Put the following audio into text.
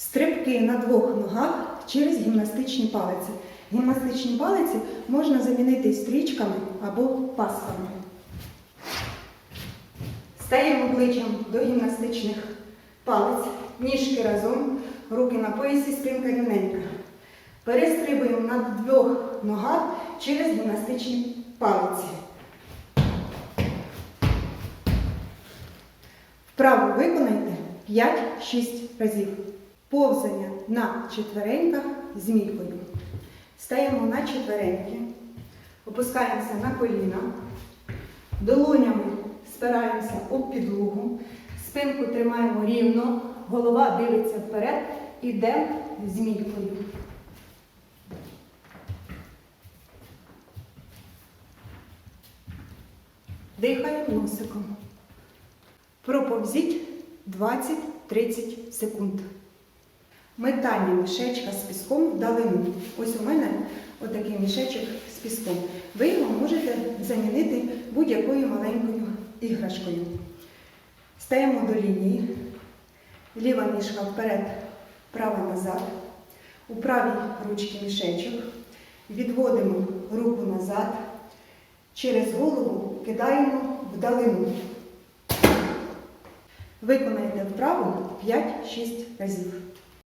Стрибки на двох ногах через гімнастичні палиці. Гімнастичні палиці можна замінити стрічками або пасками. Стаємо обличчям до гімнастичних палиць, ніжки разом, руки на поясі, спинка рівненька. Перестрибуємо на двох ногах через гімнастичні палиці. Вправо виконайте 5-6 разів. Повзання на четвереньках змійкою. Стаємо на четвереньки, опускаємося на коліна, долонями спираємося об підлогу, спинку тримаємо рівно, голова дивиться вперед, ідемо змійкою. Дихаємо носиком. Проповзіть 20-30 секунд. Метання мішечка з піском в далину. Ось у мене отакий мішечок з піском. Ви його можете замінити будь-якою маленькою іграшкою. Стаємо до лінії. Ліва ніжка вперед, права назад. У правій ручці мішечок. Відводимо руку назад. Через голову кидаємо вдалину. Виконайте вправу 5-6 разів.